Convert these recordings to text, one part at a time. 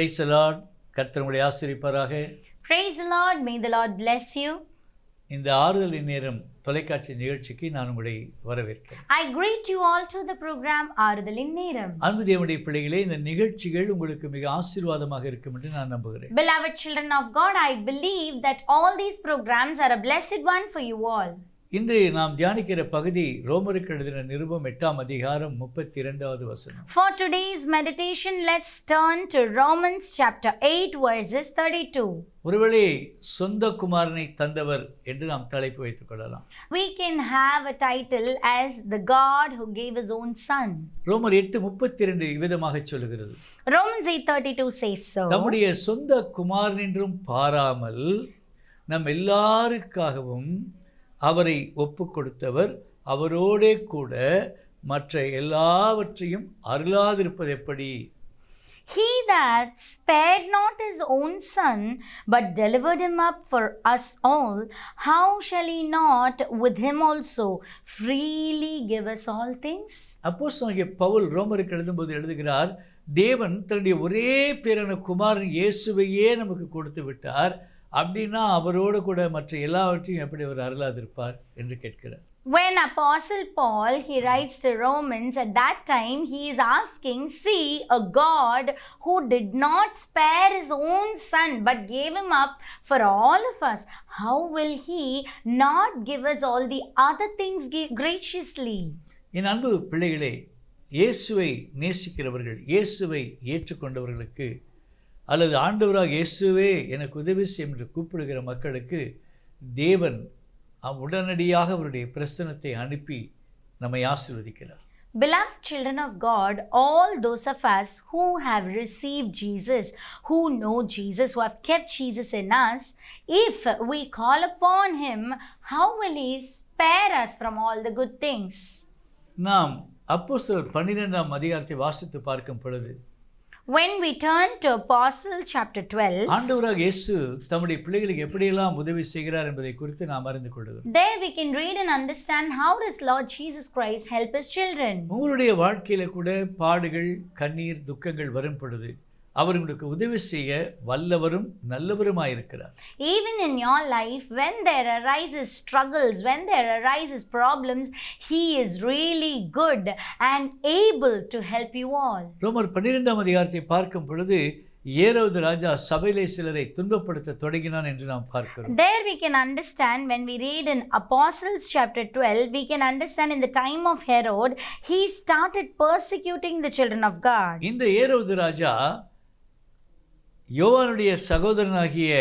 Price Lord கர்த்தர் உங்களை ஆசிரிப்பாராக Praise the Lord. May the Lord bless you. இந்த ஆறுதலின் நேரம் தொலைக்காட்சி நிகழ்ச்சிக்கு நான் உங்களை வரவேற்கிறேன் I greet you all to the program Arudalin Neram. அன்பு தேவனுடைய பிள்ளைகளே இந்த நிகழ்ச்சிகள் உங்களுக்கு மிக ஆசீர்வாதமாக இருக்கும் என்று நான் நம்புகிறேன் Beloved children of God, I believe that all these programs are a blessed one for you all. இன்று நாம் தியானிக்கிற பகுதி ரோமருக்கு எழுதின நிருபம் எட்டாம் அதிகாரம் முப்பத்தி இரண்டாவது வசனம் For today's meditation, let's turn to Romans chapter 8, verses 32. ஒருவேளை சொந்த குமாரனை தந்தவர் என்று நாம் தலைப்பு வைத்துக் கொள்ளலாம் We can have a title as the God who gave his own son. ரோமர் எட்டு முப்பத்தி இரண்டு விதமாக சொல்லுகிறது Romans 8:32 says so. நம்முடைய சொந்த குமாரன் என்றும் பாராமல் நம் எல்லாருக்காகவும் அவரை ஒப்பு கொடுத்தவர் அவரோடே கூட மற்ற எல்லாவற்றையும் அருளாதிருப்பது எப்படி He that spared not his own son, but delivered him up for us all, how shall he not with him also freely give us all things? அப்போஸ் ஆகிய பவுல் ரோமருக்கு எழுதும்போது எழுதுகிறார் தேவன் தன்னுடைய ஒரே பேரான குமாரன் இயேசுவையே நமக்கு கொடுத்து விட்டார் அப்படின்னா அவரோடு கூட மற்ற எல்லாவற்றையும் எப்படி அவர் அருளாதிருப்பார் என்று கேட்கிறார் When Apostle Paul he writes to Romans at that time he is asking see a God who did not spare his own son but gave him up for all of us how will he not give us all the other things graciously என் அன்பு பிள்ளைகளே இயேசுவை நேசிக்கிறவர்கள் இயேசுவை ஏற்றுக்கொண்டவர்களுக்கு அல்லது ஆண்டவராக இயேசுவே எனக்கு உதவி செய்யும் என்று கூப்பிடுகிற மக்களுக்கு தேவன் உடனடியாக அவருடைய பிரஸ்தனத்தை அனுப்பி நம்மை ஆசீர்வதிக்கிறார் Beloved children of God, all those of us who have received Jesus, who know Jesus, who have kept Jesus in us, if we call upon Him, how will He spare us from all the good things? நாம் அப்போஸ்தலர் பன்னிரெண்டாம் அதிகாரத்தை வாசித்து பார்க்கும் பொழுது When we turn to Apostle chapter 12, ஆண்டவராக இயேசு தம்முடைய பிள்ளைகளுக்கு எப்படியெல்லாம் உதவி செய்கிறார் என்பதை குறித்து நாம் அறிந்து கொள்கிறோம் there we can read and understand how does Lord Jesus Christ help His children. உங்களுடைய வாழ்க்கையில கூட பாடுகள் கண்ணீர் துக்கங்கள் வரும் பொழுது அவர் உங்களுக்கு உதவி செய்ய வல்லவரும் நல்லவருமாயிருக்கிறார் Even in your life, when there arises struggles, when there arises problems, He is really good and able to help you all. ரோமர் பன்னிரெண்டாம் அதிகாரத்தை பார்க்கும் பொழுது ஏரோது ராஜா சபையிலே சிலரை துன்பப்படுத்த தொடங்கினான் என்று நாம் பார்க்கிறோம் There we can understand when we read in Apostles chapter 12, we can understand in the time of Herod, he started persecuting the children of God. இந்த ஏரோது ராஜா யோவானுடைய சகோதரனாகிய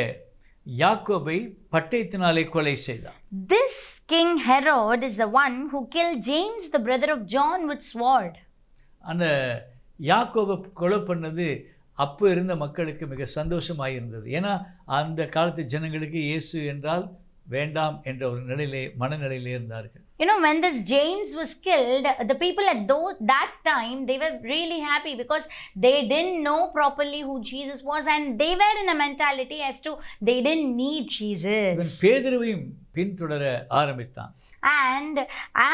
யாக்கோபை பட்டயத்தினாலே கொலை செய்தான். This King Herod is the one who killed James, the brother of John, with sword. அந்த யாக்கோபை கொலை பண்ணது அப்போ இருந்த மக்களுக்கு மிக சந்தோஷமாக இருந்தது. ஏன்னா அந்த காலத்து ஜனங்களுக்கு இயேசு என்றால் வேண்டாம் என்ற ஒரு நிலையிலே மனநிலையிலே இருந்தார்கள். You know, when this James was killed, the people at those, that time, they were really happy because they didn't know properly who Jesus was and they were in a mentality as to they didn't need இவன் Jesus. பேதுருவையும் பின்தொடர ஆரம்பித்தான் And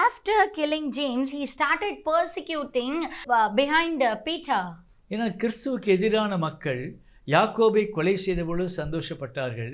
after killing James, he started persecuting uh, behind uh, Peter. ஏன்னா கிறிஸ்துவுக்கு எதிரான மக்கள் யாக்கோபை கொலை செய்த பொழுது சந்தோஷப்பட்டார்கள்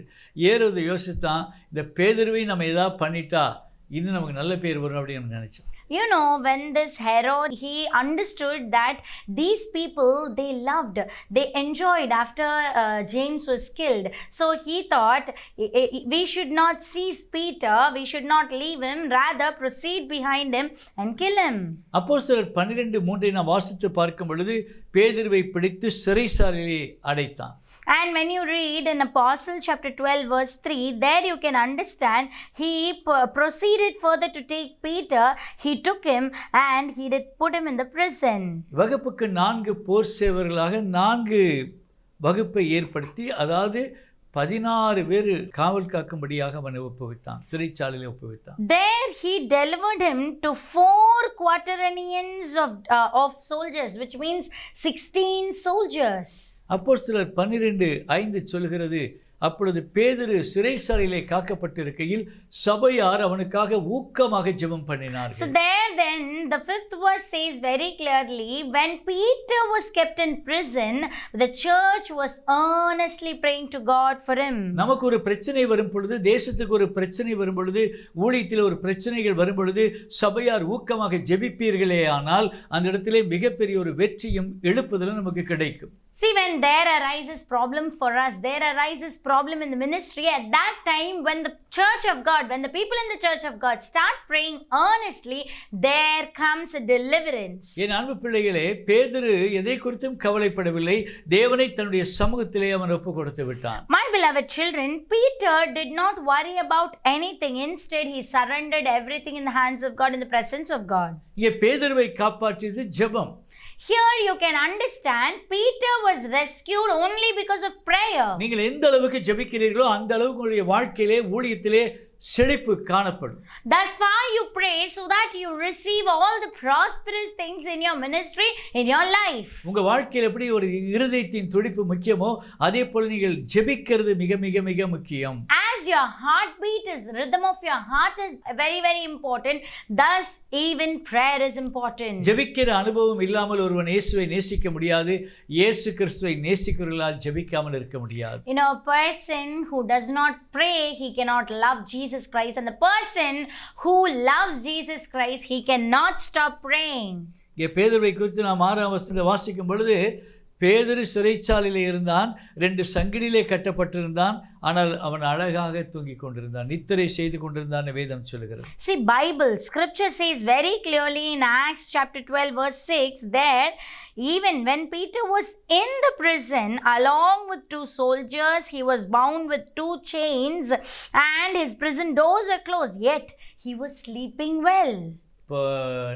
ஏறுவது யோசித்தான் இந்த பேதுருவை நம்ம ஏதாவது பண்ணிட்டா இன்னும் நமக்கு நல்ல பேர் வரும் அப்படின்னு நினைச்சோம் You know, when this Herod, he understood that these people, they loved, they enjoyed after uh, James was killed. So he thought, "I- I- we should not seize Peter, we should not leave him, rather proceed behind him and kill him. அப்போஸ்தலர் பன்னிரெண்டு மூன்றை நாம் வாசித்து பார்க்கும் பொழுது பேதுருவை பிடித்து சிறைசாலையிலே அடைத்தான் And when you read in Apostle chapter 12, verse 3, there you can understand he p- proceeded further to take Peter, he took him and he did put him in the prison. வகுப்புக்கு நான்கு போர் சேவர்களாக நான்கு வகுப்பை ஏற்படுத்தி அதாவது பதினாறு பேர் காவல் காக்கும்படியாக அவனை ஒப்புவித்தான் சிறைச்சாலையிலே ஒப்புவித்தான் There he delivered him to four quaternions of, uh, of soldiers, which means 16 soldiers. அப்போ சிலர் பன்னிரெண்டு ஐந்து சொல்கிறது அப்பொழுது பேதுரு சிறைச்சாலையிலே காக்கப்பட்டிருக்கையில் சபையார் அவனுக்காக ஊக்கமாக ஜெபம் So பண்ணினார்கள் there then, the fifth verse says very clearly when Peter was kept in prison, the church was earnestly praying to God for him. நமக்கு ஒரு பிரச்சனை வரும் பொழுது தேசத்துக்கு ஒரு பிரச்சனை வரும் பொழுது ஊழியத்தில் ஒரு பிரச்சனைகள் வரும் பொழுது சபையார் ஊக்கமாக ஜெபிப்பீர்களே ஆனால் அந்த இடத்திலே மிகப்பெரிய ஒரு வெற்றியும் எழுப்புதலும் நமக்கு கிடைக்கும் See, when there arises problem for us, there arises problem in the ministry. At that time, when the church of God, when the people in the church of God start praying earnestly, there comes a deliverance. என் அன்பு பிள்ளைகளே பேதுரு எதை குறித்தும் கவலைப்படவில்லை தேவனை தன்னுடைய சமூகத்திலே அவன் ஒப்பு கொடுத்து விட்டான் My beloved children, Peter did not worry about anything. Instead, he surrendered everything in the hands of God, in the presence of God. இங்கே பேதுருவை காப்பாற்றியது ஜெபம் Here you can understand Peter was rescued only because of prayer. நீங்கள் எந்த அளவுக்கு ஜெபிக்கிறீர்களோ அந்த அளவுக்கு உங்களுடைய வாழ்க்கையிலே ஊழியத்திலே செழிப்பு காணப்படும் Thus far, you pray so that you receive all the prosperous things in your ministry, in your life. உங்க வாழ்க்கையில் எப்படி ஒரு இருதயத்தின் துடிப்பு முக்கியமோ அதே போல நீங்கள் ஜெபிக்கிறது மிக மிக மிக முக்கியம் As your heartbeat is rhythm of your heart is very very important. Thus, even prayer is important. ஜெபிக்கிற அனுபவம் இல்லாமல் ஒருவன் இயேசுவை நேசிக்க முடியாது இயேசு கிறிஸ்துவை நேசிக்கிறவர்களால் ஜெபிக்காமல் இருக்க முடியாது You know, a person who does not pray, he cannot love Jesus Christ. And the person who loves Jesus Christ, he cannot stop praying. இங்கே பேதுருவை குறித்து நாம் ஆறாம் வசனத்தை வாசிக்கும் பொழுது பேதுரு சிறைச்சாலையில் இருந்தான் ரெண்டு சங்கிலிலே கட்டப்பட்டிருந்தான் ஆனால் அவன் அழகாக தூங்கிக் கொண்டிருந்தான் நித்திரை செய்து கொண்டிருந்தான் வேதம் சொல்லுகிறது See, Bible, scripture says very clearly in Acts chapter 12, verse 6, that even when Peter was in the prison along with two soldiers, he was bound with two chains and his prison doors were closed, yet he was sleeping well. இப்போ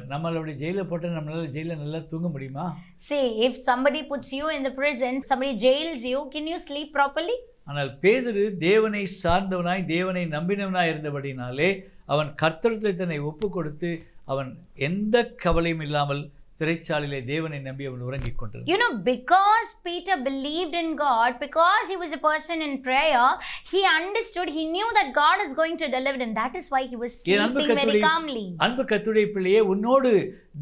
நம்மளுடைய ஜெயிலில் போட்டு நம்மளால ஜெயிலில் நல்லா தூங்க முடியுமா See, if somebody puts you in the prison, somebody jails you, can you sleep properly? ஆனால் பேதுரு தேவனை சார்ந்தவனாய் தேவனை நம்பினவனாய் இருந்தபடினாலே அவன் கர்த்தரத்தில் தன்னை ஒப்பு கொடுத்து அவன் எந்த கவலையும் இல்லாமல் சிறைச்சாலையிலே தேவனை நம்பி அவன் உறங்கிக் கொண்டிருந்தான் You know, because Peter believed in God, because he was a person in prayer, he understood, he knew that God is going to deliver him. That is why he was என் அன்பு sleeping very கர்த்தருடைய- calmly. அன்பு கத்துடைய பிள்ளையே உன்னோடு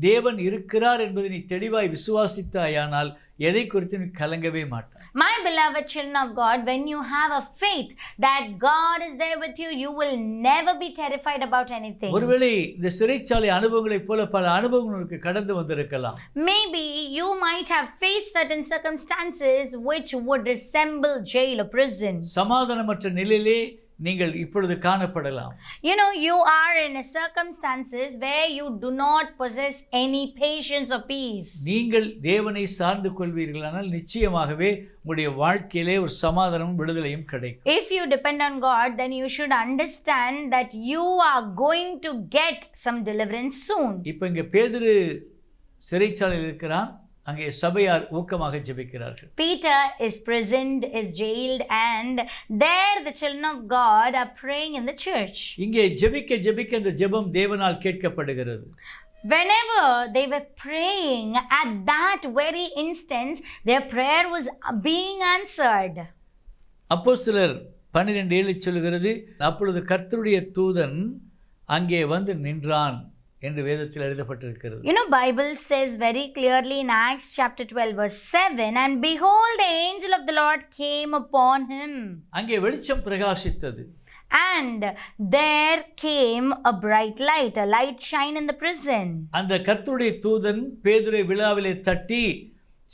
தேவன் இருக்கிறார் என்பதை நீ தெளிவாய் விசுவாசித்தாயானால் எதை குறித்து நீ கலங்கவே மாட்டாய் My beloved children of God, when you have a faith that God is there with you, you will never be terrified about anything. ஒருவேளை இந்த சிறைச்சாலை அனுபவங்களைப் போல பல அனுபவங்கள் உனக்கு கடந்து வந்திருக்கலாம் Maybe you might have faced certain circumstances which would resemble jail or prison. சமாதானமற்ற நிலையிலே நீங்கள் இப்பொழுது காணப்படலாம் You know, you are in a circumstances where you do not possess any patience or peace. நீங்கள் தேவனை சார்ந்து கொள்வீர்களானால் நிச்சயமாகவே உங்களுடைய வாழ்க்கையிலே ஒரு சமாதானமும் விடுதலையும் கிடைக்கும் If you depend on God, then you should understand that you are going to get some deliverance soon. இப்போ இங்கே பேதுரு சிறைச்சாலையில் இருக்கிறான் அங்கே சபையார் ஊக்கமாக ஜெபிக்கிறார்கள் Peter is prisoned, is jailed, and there the children of God are praying in the church. இங்கே ஜெபிக்க ஜெபிக்க அந்த ஜெபம் தேவனால் கேட்கப்படுகிறது Whenever they were praying, at that very instance, their prayer was being answered. அப்போஸ்தலர் பன்னிரெண்டு ஏழு சொல்லுகிறது அப்பொழுது கர்த்தருடைய தூதன் அங்கே வந்து நின்றான் என்று வேதத்தில் எழுதப்பட்டிருக்கிறது You know, Bible says very clearly in Acts chapter 12, verse 7, and behold, the angel of the Lord came upon him. அங்கே வெளிச்சம் பிரகாசித்தது And there came a bright light, a light shine in the prison. அந்த கர்த்தருடைய தூதன் பேதுரை விழாவிலே தட்டி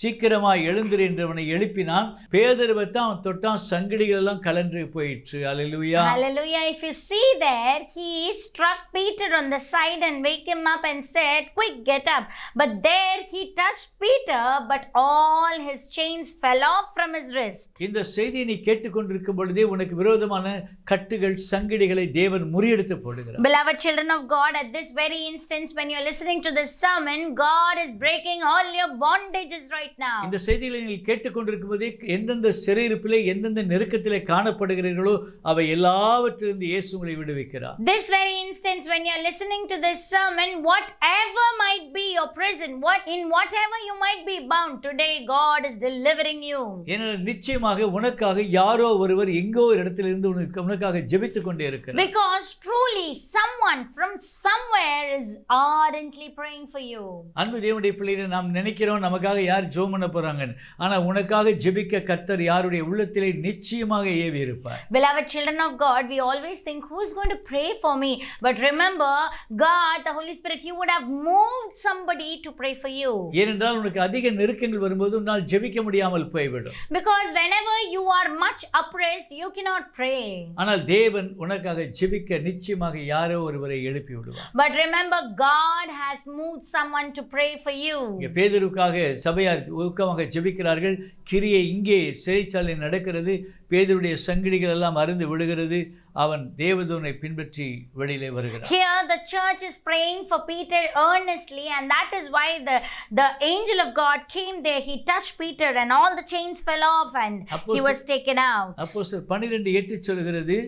சீக்கிரமாய் எழுந்திரு என்று அவனை எழுப்பினான் பேதருவை தான் அவன் தொட்டான் சங்கிலிகள் எல்லாம் கலன்று போயிற்று அல்லேலூயா Hallelujah. If you see there, he struck Peter on the side and wake him up and said, Quick, get up. But there he touched Peter, but all his chains fell off from his wrist. இந்த செய்தியை நீ கேட்டுக்கொண்டிருக்கும் பொழுதே உனக்கு விரோதமான கட்டுகள் சங்கிலிகளை தேவன் முறியெடுத்து போடுகிறார் Beloved children of God, at this very instance, when you're listening to this sermon, God is breaking all your bondages right now. இந்த செய்திகளை நீங்கள் கேட்டுக்கொண்டிருக்கும் போதே எந்தெந்த சிறையிருப்பிலே எந்தெந்த நெருக்கத்திலே காணப்படுகிறீர்களோ அவை எல்லாவற்றிலிருந்து இயேசு உங்களை விடுவிக்கிறார் This very instance, when you're listening to this sermon, whatever might be your prison, what in whatever you might be bound, today God is delivering you. ஏனென்றால் நிச்சயமாக உனக்காக யாரோ ஒருவர் எங்கோ ஒரு இடத்திலிருந்து உனக்கு உனக்காக ஜெபித்துக் கொண்டே இருக்கிறார் Because truly someone from somewhere is ardently praying for you. அன்பு தேவனுடைய பிள்ளைகளை நாம் நினைக்கிறோம் நமக்காக யார் ஜெபம் பண்ண போறாங்க ஆனா உனக்காக ஜெபிக்க கர்த்தர் யாருடைய உள்ளத்திலே நிச்சயமாக ஏவி இருப்பார் Beloved children of God, we always think, who's going to pray for me? But remember, God, the Holy Spirit, He would have moved somebody to pray for you. ஏனென்றால் உனக்கு அதிக நெருக்கங்கள் வரும்போது உன்னால் ஜெபிக்க முடியாமல் போய்விடும் Because whenever you are much oppressed, you cannot pray. ஆனால் தேவன் உனக்காக ஜெபிக்க நிச்சயமாக யாரோ ஒருவரை எழுப்பி விடுவார் But remember, God has moved someone to pray for you. இங்கே பேதருக்காக சபையார் ஊக்கமாக ஜெபிக்கிறார்கள் கிரியை இங்கே சிறைச்சாலை நடக்கிறது பேதருடைய சங்கிலிகள் எல்லாம் அருந்து விடுகிறது அவன் தேவதூனை பின்பற்றி வெளியிலே வருகிறான் Here, the church is praying for Peter earnestly, and that is why the, the angel of God came there. He touched Peter, and all the chains fell off, and he was taken out. அப்போ sir பன்னிரெண்டு எட்டு சொல்கிறது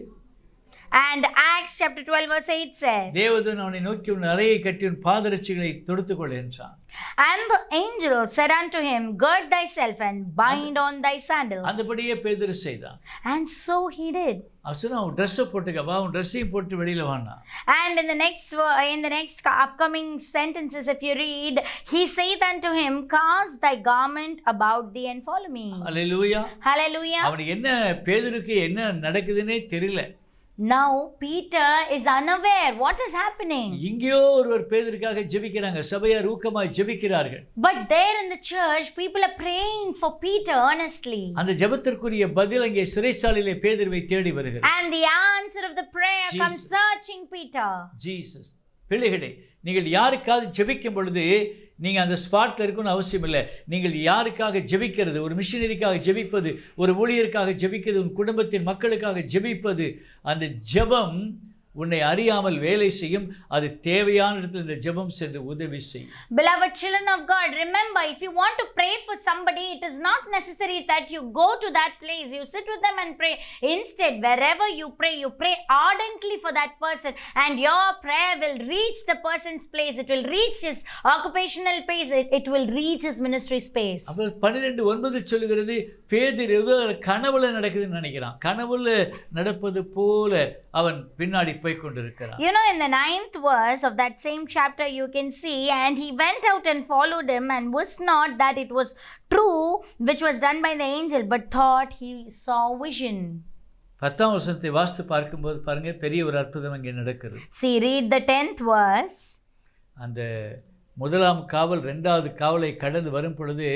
And Acts chapter 12, verse 8 says, தேவதூன் அவனை நோக்கி உன் அறையை கட்டி உன் பாதரட்சிகளை தொடுத்துக்கொள் என்றான் And the angel said unto him, Gird thyself and bind on thy sandals. அந்தபடியே பேதரு செய்தான் And so he did. அவன் சொன்னான் அவன் ட்ரெஸ்ஸை போட்டுக்க வா உன் ட்ரெஸ்ஸையும் போட்டு வெளியில வானா And in the next ver- in the next upcoming sentences, if you read, he saith unto him, Cast thy garment about thee and follow me. Hallelujah Hallelujah. அவனுக்கு என்ன பேதருக்கு என்ன நடக்குதுன்னே தெரியல Now Peter is unaware what is happening. எங்கேயோ ஒருவர் பேதருக்காக ஜெபிக்கிறாங்க சபையார் ஊக்கமாய் ஜெபிக்கிறார்கள் But there in the church, people are praying for Peter earnestly. அந்த ஜெபத்திற்குரிய பதில் அங்கே சிறைச்சாலையிலே பேதுருவை தேடி வருகிறது And the answer of the prayer comes Jesus. searching Peter. Jesus பிள்ளைகளே நீங்கள் யாருக்காவது ஜெபிக்கும் பொழுது நீங்கள் அந்த ஸ்பாட்டில் இருக்கணும்னு அவசியம் இல்லை. நீங்கள் யாருக்காக ஜெபிக்கிறது ஒரு மிஷினரிக்காக ஜெபிப்பது ஒரு ஊழியருக்காக ஜெபிக்கிறது உன் குடும்பத்தின் மக்களுக்காக ஜெபிப்பது அந்த ஜெபம் உன்னை அறியாமல் வேலை செய்யும் அது தேவையான இடத்துல இந்த ஜெபம் சென்று உதவி செய்யும் Beloved children of God, remember if you want to pray for somebody, it is not necessary that you go to that place, you sit with them and pray. Instead, wherever you pray, you pray ardently for that person, and your prayer will reach the person's place, it will reach his occupational place, it, it will reach his ministry space. அப்புறம் பன்னிரெண்டு ஒன்பது சொல்லுகிறது பேதர் ஏதோ கனவுல நடக்குதுன்னு நினைக்கிறான் கனவுல நடப்பது போல அவன் பின்னாடி போய் கொண்டிருக்கிறான் You know, in the ninth verse of that same chapter, you can see, and he went out and followed him, and wist not that it was true which was done by the angel, but thought he saw vision. பத்தாம் வருஷத்தை வாஸ்து பார்க்கும்போது பாருங்க பெரிய ஒரு அற்புதம் அங்கே நடக்குது See, read the tenth verse. அந்த முதலாம் காவல் ரெண்டாவது காவலை கடந்து வரும் பொழுது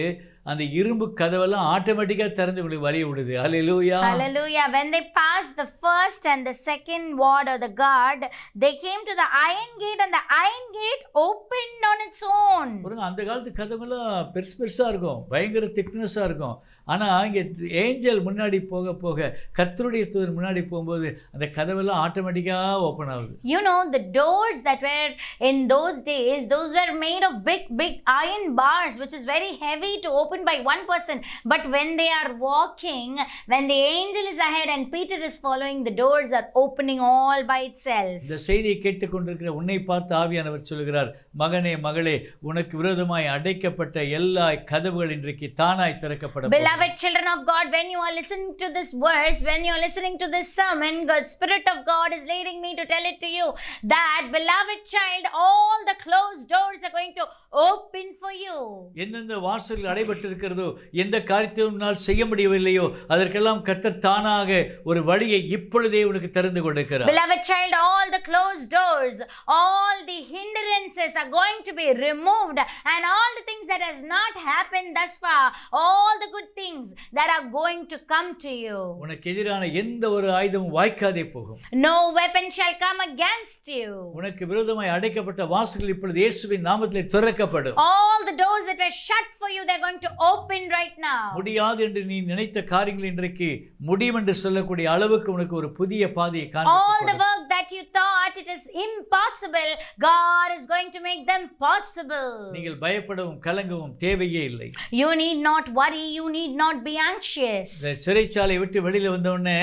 அந்த இரும்பு கதவெல்லாம் ஆட்டோமேட்டிக்காக திறந்து விடு வழி விடுது அலையிலூயா Hallelujah. When they passed the first and the second ward or the guard, they came to the iron gate, and the iron gate opened on its own. பாருங்க அந்த காலத்து கதவெல்லாம் பெருசு பெருசாக இருக்கும் பயங்கர திக்னஸாக இருக்கும் ஆனால் இங்கே ஏஞ்சல் முன்னாடி போக போக கர்த்தருடைய தூதர் முன்னாடி போகும்போது அந்த கதவெல்லாம் ஆட்டோமேட்டிக்காக ஓப்பன் ஆகுது You know, the doors that were in those days, those were made of big, big iron bars, which is very heavy to open by one person. But when they are walking, when the angel is ahead and Peter is following, the doors are opening all by itself. இந்த செய்தியை கேட்டுக்கொண்டிருக்கிற உன்னை பார்த்து ஆவியானவர் சொல்கிறார் மகனே மகளே உனக்கு விரோதமாய் அடைக்கப்பட்ட எல்லா கதவுகள் இன்றைக்கு தானாய் திறக்கப்பட போகிறது. Beloved children of God, when you are listening to this verse, when you are listening to this sermon, the Spirit of God is leading me to tell it to you that, beloved child, all the closed doors are going to open you. எந்தெந்த வாசல்கள் அடைபட்டிருக்கிறதோ எந்த காரியத்தையும் உன்னால் செய்ய முடியவில்லையோ அதற்கெல்லாம் கர்த்தர் தானாக ஒரு வழியை இப்பொழுதே உனக்கு திறந்து கொடுக்கிறார் Beloved child, all the closed doors, all the hindrances are going to be removed, and all the things that has not happened thus far, all the good things that are going to come to you. உனக்கு எதிரான எந்த ஒரு ஆயுதமும் வாய்க்காதே போகும் No weapon shall come against you. உனக்கு விரோதமாய் அடைக்கப்பட்ட வாசல்கள் இப்பொழுது இயேசுவின் நாமத்திலே திறக்கப்படும் All the doors that were shut for you, they're going to open right now. முடியாது என்று நீ நினைத்த காரியங்கள் இன்றைக்கு முடியும் என்று சொல்லக்கூடிய அளவுக்கு உனக்கு ஒரு புதிய பாதையை All the காண்பித்து work that you thought it is impossible, God is going to make them possible. நீங்கள் பயப்படவும் கலங்கவும் தேவையே இல்லை You need not worry, you need not be anxious. இந்த சிறைச்சாலை விட்டு வெளியில வந்த உடனே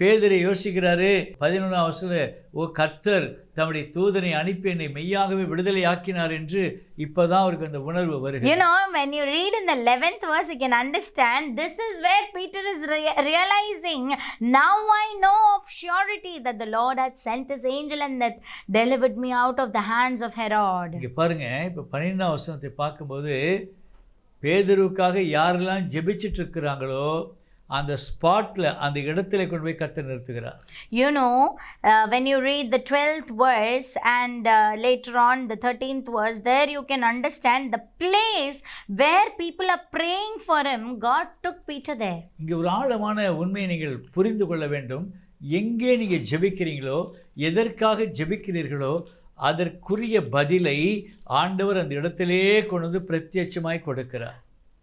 பேதரை யோசிக்கிறாரு பதினொன்றாம் வருஷத்துல ஓ கர்த்தர் தம்முடைய தூதனை அனுப்பி என்னை மெய்யாகவே விடுதலை ஆக்கினார் என்று இப்பதான் அவருக்கு அந்த உணர்வு You வருகிறது know, when you read in the 11th verse, you can understand this is where Peter is rea- realizing, now I know of surety that the Lord had sent his angel and that delivered me out of the hands of Herod. இங்க பாருங்க இப்ப பன்னிரெண்டாம் வசனத்தை பார்க்கும்போது பேதருவுக்காக யாரெல்லாம் ஜெபிச்சிட்டு இருக்கிறாங்களோ அந்த ஸ்பாட்ல அந்த இடத்துல கொண்டு போய் கர்த்தர் நிறுத்துகிறார் You know, uh, when you read the 12th verse and uh, later on the 13th verse, there you can understand the place where people are praying for him. God took Peter there. இங்கே ஒரு ஆழமான உண்மையை நீங்கள் புரிந்து கொள்ள வேண்டும் எங்கே நீங்கள் ஜெபிக்கிறீங்களோ எதற்காக ஜெபிக்கிறீர்களோ அதற்குரிய பதிலை ஆண்டவர் அந்த இடத்திலே கொண்டு வந்து பிரத்யட்சமாய் கொடுக்கிறார்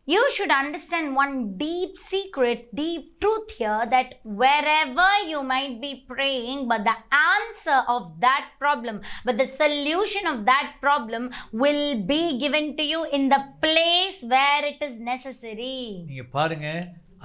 You should understand one deep secret, deep truth here that wherever you might be praying, but the answer of that problem, but the solution of that problem will be given to you in the place where it is necessary. நீங்கள் பாருங்க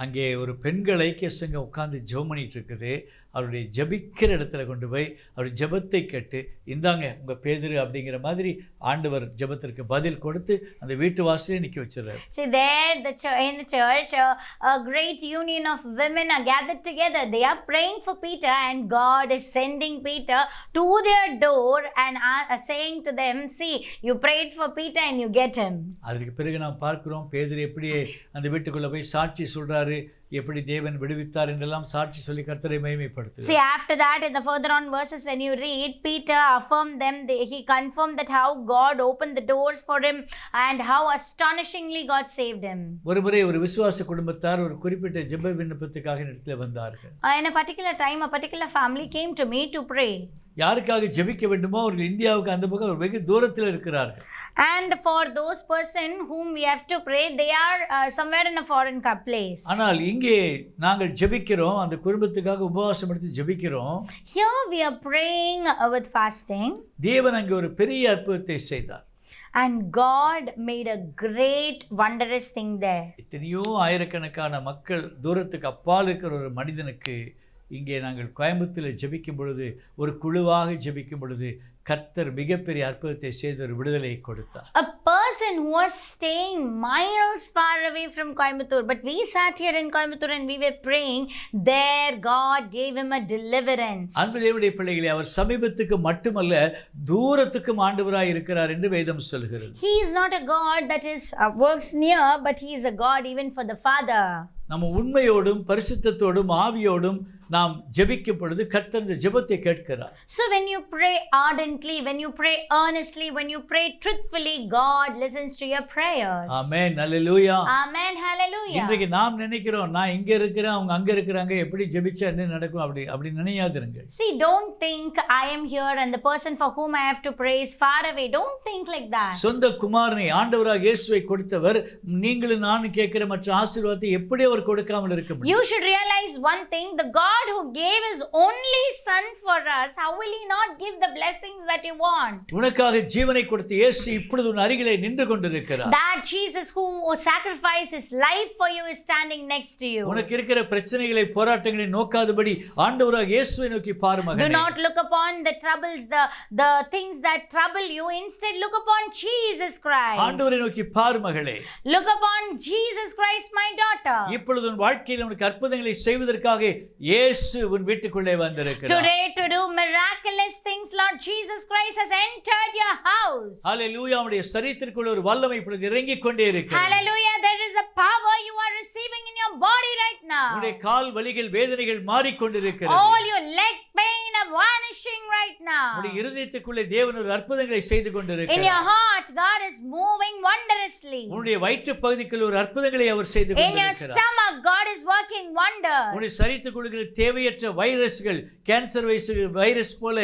அங்கே ஒரு பெண்கள் ஐக்கிய சங்கம் உட்கார்ந்து ஜெபம் பண்ணிட்டு இருக்குது அவருடைய ஜெபிக்கிற இடத்துல கொண்டு போய் அவர் ஜெபத்தை கேட்டு இந்தாங்க உங்கள் பேதுரு அப்படிங்கிற மாதிரி ஆண்டவர் ஜெபத்திற்கு பதில் கொடுத்து அந்த வீட்டு வாசலே நிற்க வச்சிடுறாரு See, there the ch- in the church, uh, a great union of women are gathered together. They are praying for Peter, and God is sending Peter to their door and uh, saying to them, See, you prayed for Peter and you get him. அதற்கு பிறகு நாம் பார்க்கிறோம் பேதுரு எப்படி அந்த வீட்டுக்குள்ளே போய் சாட்சி சொல்றாரு எப்படி தேவன் விடுவித்தார் என்றெல்லாம் சாட்சி சொல்லி கர்த்தரை மகிமைப்படுத்து See, after that, in the further on verses, when you read, Peter affirmed them, they, he confirmed that how God opened the doors for him and how astonishingly God saved him. ஒரு முறை ஒரு விசுவாச குடும்பத்தார் ஒரு குறிப்பிட்ட ஜெப விண்ணப்பத்துக்காக இடத்துல வந்தார்கள் Uh, in a particular time, a particular family came to me to pray. யாருக்காக ஜெபிக்க வேண்டுமோ அவர்கள் இந்தியாவுக்கு அந்த பக்கம் வெகு தூரத்தில் இருக்கிறார்கள் And for those person whom we have to pray, they are uh, somewhere in a foreign co- place. ஆனால் இங்கே நாங்கள் ஜெபிக்கிறோம் அந்த குடும்பத்துக்காக உபவாசம் எடுத்து ஜெபிக்கிறோம் we are praying uh, with fasting, தேவன் அங்கே ஒரு பெரிய அற்புதத்தை செய்தார் and God made a great, wondrous thing there. எத்தனையோ ஆயிரக்கணக்கான மக்கள் தூரத்துக்கு அப்பால் இருக்கிற ஒரு மனிதனுக்கு இங்கே நாங்கள் கோயம்புத்தூரில் ஜெபிக்கும் பொழுது ஒரு குழுவாக ஜெபிக்கும் பொழுது கர்த்தர் மிகப்பெரிய அற்புதத்தை செய்து ஒரு விடுதலையை கொடுத்தார் A person who was staying miles far away from Coimbatore, but we sat here in Coimbatore and we were praying, there God gave him a deliverance. அன்பு தேவனுடைய பிள்ளைகளே அவர் சமீபத்துக்கு மட்டுமல்ல தூரத்துக்கும் ஆண்டவராய் இருக்கிறார் என்று வேதம் சொல்கிறது He is not a God that is uh, works near, but he is a God even for the Father. நம்ம உண்மையோடும் பரிசுத்தத்தோடும் ஆவியோடும் நாம் ஜெபிக்கும் பொழுது கர்த்தர் இந்த ஜெபத்தை கேட்கிறார் So when you pray ardently, when you pray earnestly, when you pray truthfully, God listens to your prayers. Amen hallelujah Amen. Hallelujah. இன்றைக்கு நாம் நினைக்கிறோம் நான் இங்க இருக்கிறேன் அவங்க அங்க இருக்கிறாங்க எப்படி ஜெபிச்சா என்ன நடக்கும் அப்படி அப்படி நினையாதிருங்க See, don't think I am here and the person for whom I have to pray is far away. Don't think like that. சொந்த குமாரனை ஆண்டவராக இயேசுவை கொடுத்தவர் நீங்களும் நானும் கேட்கிற மற்ற ஆசீர்வாதத்தை எப்படி அவர் கொடுக்காமல் இருக்க முடியும் You should realize one thing the God who gave his only Son for us, how will he not give the blessings that you want? உனக்காக ஜீவனை கொடுத்த இயேசு இப்பொழுது உன் அருகிலே நின்று கொண்டிருக்கிறார் That Jesus who sacrificed his life for you is standing next to you. உனக்கு இருக்கிற பிரச்சனைகளை போராட்டங்களை நோக்காதபடி ஆண்டவராக இயேசுவை நோக்கி பாரு Do மகனே not look upon the troubles, the, the things that trouble you. Instead, look upon Jesus Christ. ஆண்டவரை நோக்கி பாரு மகளே Look upon Jesus Christ, my daughter. இப்பொழுது உன் வாழ்க்கையில் உனக்கு அற்புதங்களை செய்வதற்காக இயேசு உன் வீட்டுக்குள்ளே வந்திருக்கிறார் Today, to do miraculous things, Lord Jesus Christ has entered your house. ஹalleluya அவருடைய சரீரத்திற்குள்ள ஒரு வல்லமை இப்பொழுது இறங்கிக் கொண்டே இருக்கிறது Hallelujah. There is a power you are receiving in your body right now. உன்னுடைய கால் வலிகள் வேதனைகள் மாறிக்கொண்டிருக்கிறது All your leg pain are vanishing right now. உன்னுடைய இருதயத்துக்குள்ளே தேவன் ஒரு அற்புதங்களை செய்து In your கொண்டிருக்கிறார் heart, God is moving wondrously. உன்னுடைய வயிற்று பகுதிக்குள் ஒரு அற்புதங்களை அவர் செய்து In your கொண்டிருக்கிறார் stomach, God is working wonders. உன்னுடைய சரீரத்துக்குள்ள தேவையற்ற வைரஸ்கள் கேன்சர் வைரஸ் வைரஸ் போல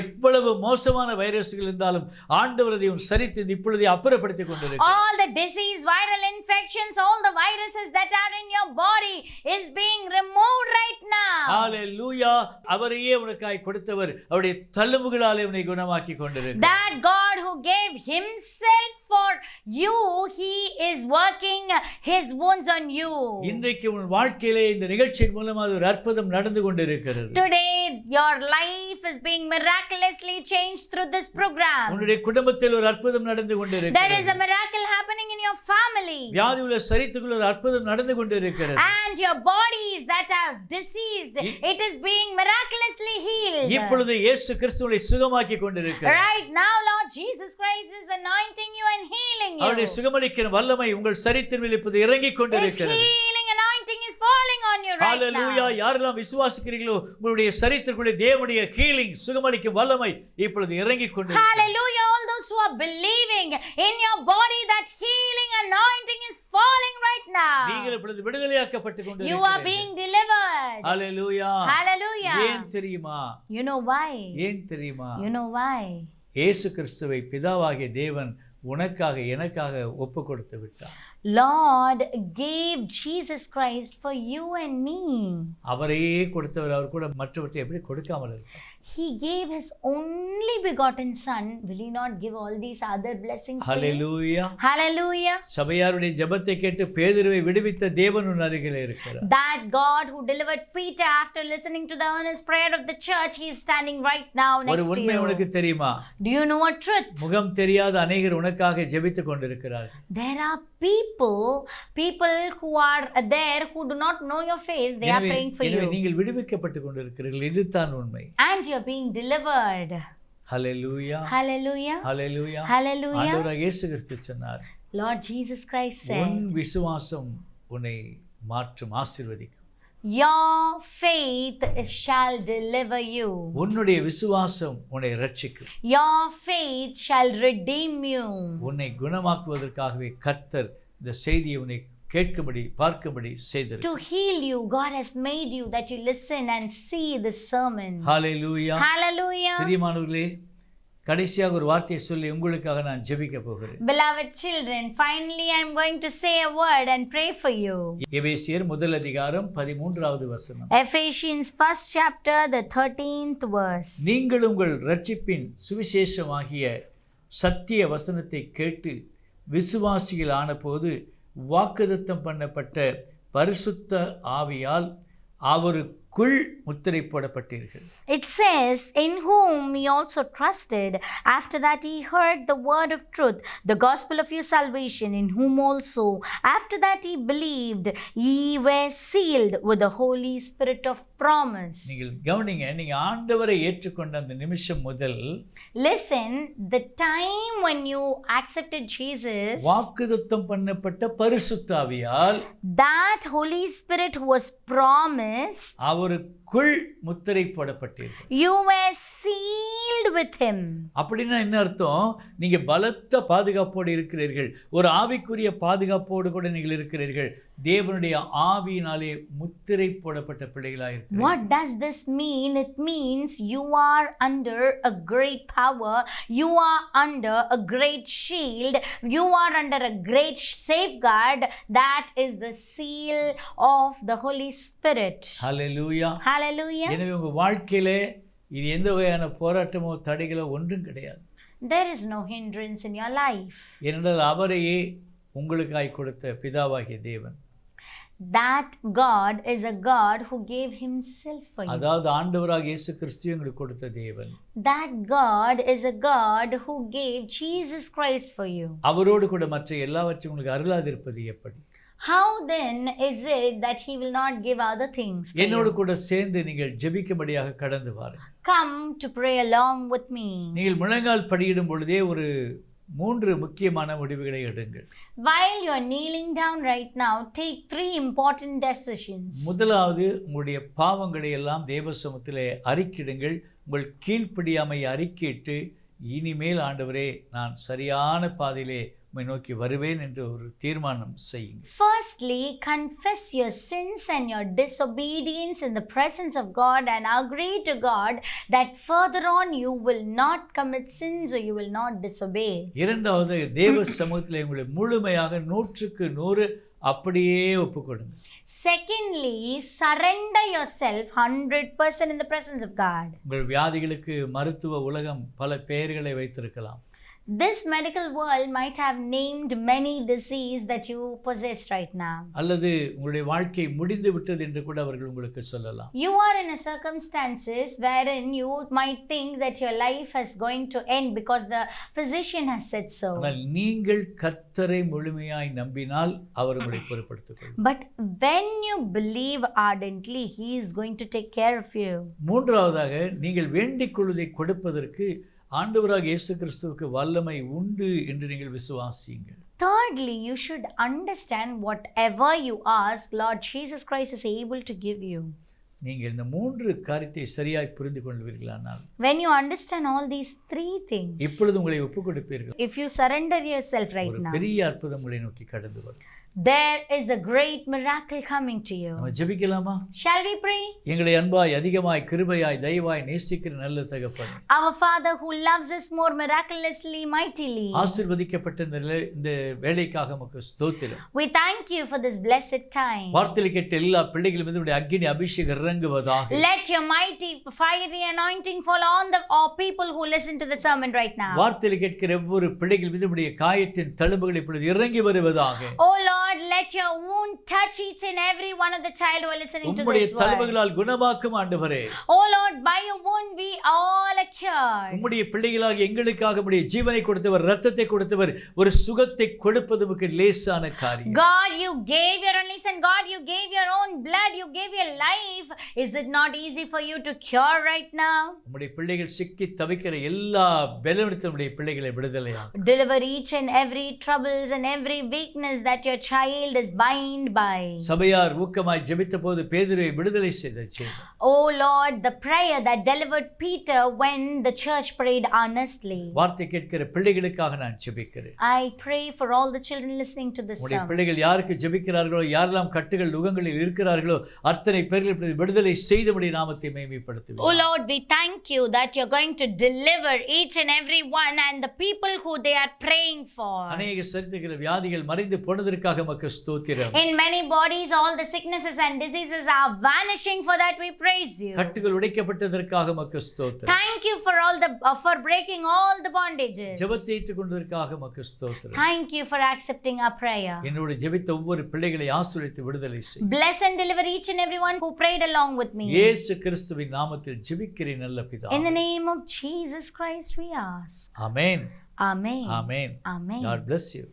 எவ்வளவு மோசமான வைரஸ்கள் இருந்தாலும் ஆண்டவர் அதை உன் சரீரத்தில் இப்பொழுதே அப்புறப்படுத்திக் கொண்டிருக்கிறார். All the disease, viral infections, all the viruses that are in your body is being removed right now. ஹalleluya அவரையே உனக்காய் கொடுத்தவர் அவருடைய தழும்புகளாலே உன்னை குணமாக்கி கொண்டிருக்கிறார். That God who gave Himself for you, He is working His wounds on you. இன்றைக்கு உன் வாழ்க்கையிலே இந்த நிகழ்ச்சியின் மூலமாக ஒரு அற்புதம் நடந்து கொண்டிருக்கிறது Today, your life is being miraculously changed through this program. உன்னுடைய குடும்பத்தில் ஒரு அற்புதம் நடந்து There is கொண்டிருக்கிறது a miracle happening in your family. வியாதி உள்ள சரித்துக்குள்ள ஒரு அற்புதம் நடந்து கொண்டிருக்கிறது And your bodies that are diseased, E- it is being miraculously healed. இப்பொழுது இயேசு கிறிஸ்துவை சுகமாக்கி கொண்டிருக்கிறார் Right now, Lord Jesus Christ is anointing you and healing you. அவருடைய சுகமளிக்கிற வல்லமை உங்கள் சரித்தின் மேல் இப்போது இறங்கிக் His கொண்டிருக்கிறது healing anointing is falling on you right ஹalleluya. யாரெல்லாம் விசுவாசிக்கிறீர்களோ உங்களுடைய சரித்திற்குள்ளே தேவனுடைய ஹீலிங் சுகமளிக்கும் வல்லமை இப்பொழுது இறங்கிக் கொண்டிருக்கிறது Hallelujah. All those who are believing in your body, that healing anointing is falling right நீங்கள் now. இப்பொழுது விடுதலையாக்கப்பட்டு You are கொண்டிருக்கிறீர்கள் being delivered. ஹalleluya Hallelujah. ஏன் தெரியுமா You know why? ஏன் தெரியுமா You know why? இயேசு கிறிஸ்துவை பிதாவாகிய தேவன் உனக்காக எனக்காக ஒப்பு கொடுத்து விட்டார் Lord gave Jesus Christ for you and me. அவரையே கொடுத்தவர் அவர் கூட மற்றவற்றை எப்படி கொடுக்காமல் இருப்பார் He gave his only begotten Son. Will he not give all these other blessings for you? Hallelujah Hallelujah. சபையாருடைய ஜெபத்தை கேட்டு பேதுருவை விடுவித்த தேவன் உன் அருகிலே இருக்கிறார் That God who delivered Peter after listening to the earnest prayer of the church, he is standing right now ஒரு next to உண்மை உனக்கு. தெரியுமா Do you know a truth? முகம் தெரியாத அநேகர் உனக்காக ஜெபித்துக் There are people, people who are there who do not know your face, they are எனவே praying for எனவே you. நீங்கள் விடுவிக்கப்பட்டு கொண்டிருக்கிறீர்கள் இதுதான் உண்மை And you're being delivered. Hallelujah Hallelujah. Hallelujah Hallelujah. ஆண்டவராக இயேசு கிறிஸ்து சொன்னார் Lord Jesus Christ உன் said, விசுவாசம் உன்னை மாற்றும் ஆசீர்வதிக்கும் Your faith shall deliver you. உன்னுடைய விசுவாசம் உன்னை ரட்சிக்கும் Your faith shall redeem you. உன்னை குணமாக்குவதற்காகவே கர்த்தர் இந்த செய்தியை உன்னை கேட்கும்படி பார்க்கும்படி செய்திருக்கிறார் To heal you, God has made you that you listen and see this sermon. Hallelujah Hallelujah. பிரியமானவர்களே கடைசியாக ஒரு வார்த்தையை சொல்லி உங்களுக்காக நான் ஜெபிக்க போகிறேன் Beloved children, finally I'm going to say a word and pray for you. எபேசியர் முதல் அதிகாரம் பதிமூன்றாவது வசனம் Ephesians first chapter, the 13th verse. நீங்கள் உங்கள் ரட்சிப்பின் சுவிசேஷமாகிய சத்திய வசனத்தை கேட்டு விசுவாசிகள் ஆனபோது வாக்குதத்தம் பண்ணப்பட்ட பரிசுத்த ஆவியால் அவருக்குள் முத்திரை போடப்பட்டீர்கள் It says, In whom ye also trusted, after that ye heard the word of truth, the gospel of your salvation, in whom also, after that ye believed, ye were sealed with the Holy Spirit of promise. நீங்கள் கவனிங்க நீங்க ஆண்டவரை ஏற்றுக்கொண்ட அந்த நிமிஷம் முதல் Listen, the time when you accepted Jesus, வாக்குதத்தம் பண்ணப்பட்ட பரிசுத்த ஆவியால் that Holy Spirit was promised, அவருக்குள் முத்திரை போடப்பட்டீர்கள் you were sealed with Him. அப்படின்னா என்ன அர்த்தம் நீங்க பலத்த பாதுகாப்போடு இருக்கிறீர்கள் ஒரு ஆவிக்குரிய பாதுகாப்போடு கூட நீங்கள் இருக்கிறீர்கள் தேவனுடைய ஆவியினாலே முத்திரை போடப்பட்ட பிள்ளைகளாக இருக்கிறீர்கள் What does this mean? It means you are under a great power, you are under a great shield, you are under a great safeguard. That is the seal of the Holy Spirit. Hallelujah Hallelujah. எனவே உங்க வாழ்க்கையிலே இது எந்த வகையான போராட்டமோ தடைகளோ ஒன்றும் கிடையாது There is no hindrance in your life. ஏனென்றால் அவரையே உங்களுக்காய் கொடுத்த பிதாவாகிய தேவன் That God is a God who gave Himself for you. அதாவது ஆண்டவராக இயேசு கிறிஸ்து உங்களுக்கு கொடுத்த தேவன் That God is a God who gave Jesus Christ for you. அவரோடு கூட மற்ற எல்லாவற்றையும் உங்களுக்கு அருளாதிருப்பது எப்படி How then is it that He will not give other things? என்னோடு? கூட சேர்ந்து நீங்கள் ஜெபிக்கும்படியாக கடந்து வாருங்கள் Come to pray along with me. நீங்கள் முழங்கால் படியிடும் பொழுதே ஒரு மூன்று முக்கியமான முடிவுகளை எடுங்கள் While you're kneeling down right now, take three important decisions. முதலாவது உங்களுடைய பாவங்களை எல்லாம் தேவ சமூகத்திலே அறிக்கிடுங்கள் உங்கள் கீழ்ப்படியாமை அறிக்கையிட்டு இனிமேல் ஆண்டவரே நான் சரியான பாதையிலே நோக்கி வருவேன் என்று ஒரு தீர்மானம் செய்யுங்கள் Firstly, confess your sins and your disobedience in the presence of God and agree to God that further on you will not commit sins or you will not disobey. இரண்டாவது தேவ சமூகத்திலே உங்களை முழுமையாக நூற்றுக்கு நூறு அப்படியே ஒப்புக்கொடுங்க Secondly, surrender yourself 100% in the presence of God. உங்கள் வியாதிகளுக்கு மருத்துவ உலகம் பல பெயர்களை வைத்திருக்கலாம் This medical world might have named many disease that you possess right now. அல்லது உங்களுடைய வாழ்க்கை முடிந்து விட்டது என்று கூட அவர்கள் உங்களுக்கு சொல்லலாம் You are in a circumstances wherein you might think that your life is going to end because the physician has said so. ஆனால் நீங்கள் கர்த்தரை முழுமையாய் நம்பினால் அவர் உங்களை பொறுப்படுத்திக் கொள்வார் But when you believe ardently, He is going to take care of you. மூன்றாவதாக நீங்கள் வேண்டிக் கொள்வதை கொடுப்பதற்கு ஆண்டவராக இயேசு கிறிஸ்துவுக்கு வல்லமை உண்டு என்று நீங்கள் விசுவாசியுங்கள் Thirdly, you should understand whatever you ask, Lord Jesus Christ is able to give you. நீங்கள் இந்த மூன்று காரியத்தை சரியாய் புரிந்து கொள்வீர்களானால் When you understand all these three things, இப்பொழுது உங்களை ஒப்புக் கொடுப்பீர்கள் if you surrender yourself right now, பெரிய அற்புதம் உங்களை நோக்கி கடந்து வரும் there is a great miracle coming to you. நம்ம ஜெபிக்கலாமா Shall we pray? எங்களை அன்பாய் அதிகமாய் கிருபையாய் தயவாய் நேசிக்கிற நல்ல தகப்பன் Our Father who loves us more miraculously, mightily, ஆசீர்வதிக்கப்பட்ட இந்த வேலைக்காக நமக்கு ஸ்தோத்திரம் we thank you for this blessed time. வார்த்தையில் கேட்ட எல்லா பிள்ளைகள் மீது உடைய அக்கினி அபிஷேகம் இறங்குவதாக Let your mighty, fiery anointing fall on the all people who listen to the sermon right now. வார்த்தையில் கேட்கிற ஒவ்வொரு பிள்ளைகள் மீது உடைய காயத்தின் தழும்புகள் இப்பொழுது இறங்கி வருவதாக Oh Lord, let your wound touch each and every one of the child who are listening to உம்முடைய this word. தழும்புகளால் குணமாக்கும் ஆண்டவரே Oh Lord, by your wound we all are cured. உம்முடைய பிள்ளைகளாக எங்களுக்காக உம்முடைய ஜீவனை கொடுத்தவர் ரத்தத்தை கொடுத்தவர் ஒரு சுகத்தை கொடுப்பது உமக்கு லேசான காரியம் God, you gave your only son. God, you gave your own blood. You gave your life. Is it not easy for you to cure right now? உம்முடைய பிள்ளைகள் சிக்கி தவிக்கிற எல்லா பலவீனத்தினுடைய பிள்ளைகளை விடுதலையாகும் Deliver each and every troubles and every weakness that your child is bind by. சபையார் ஊக்கமாய் ஜெபித்த போது பேதுருவை விடுதலை செய்த செய்தார் Oh Lord, the prayer that delivered Peter when the church prayed earnestly. வார்த்தை கேட்கிற பிள்ளைகளுக்காக நான் ஜெபிக்கிறேன் I pray for all the children listening to this sermon. பிள்ளைகள் யாருக்கு ஜெபிக்கிறார்களோ யாரெல்லாம் கட்டுகள் நுகங்களில் இருக்கிறார்களோ அத்தனை பேர்கள் விடுதலை செய்தபடி நாமத்தை Oh மேம்படுத்துவோம் Lord, we thank you that you're going to deliver each and every one and the people who they are praying for. அநேக சரித்திர வியாதிகள் மறைந்து போனதற்காக மக்கு ஸ்தோத்திரம் In many bodies, all the sicknesses and diseases are vanishing. For that, we praise you. கட்டுகள் உடைக்கப்பட்டதற்காக மக்கு ஸ்தோத்திரம் Thank you for all the uh, for breaking all the bondages. ஜெபத்தை ஏற்றுக் கொண்டதற்காக மக்கு ஸ்தோத்திரம் Thank you for accepting our prayer. என்னோட ஜெபித்த ஒவ்வொரு பிள்ளைகளை ஆசீர்வதித்து விடுதலை செய் Bless and deliver each and everyone who prayed along with me. இயேசு கிறிஸ்துவின் நாமத்தில் ஜெபிக்கிறேன் நல்ல பிதா In the name of Jesus Christ, we ask. Amen Amen. Amen Amen. God bless you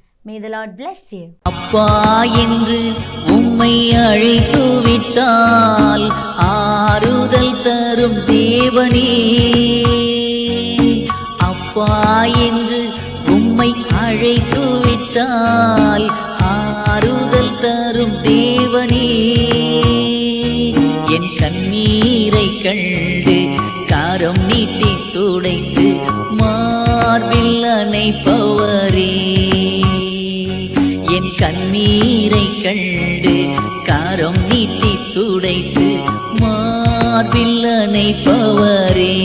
அப்பா என்று உம்மை அழைத்து விட்டால் ஆறுதல் தரும் தேவனே. அப்பா என்று உம்மை அழைத்து விட்டால் ஆறுதல் தரும் தேவனே. என் கண்ணீரை கண்டு காரம் நீட்டி துடைத்து மார்பில் அணைப்பவரே நீரை கண்டு காரம் நீட்டி துடைத்து மார்பில் அணைப்பவரே.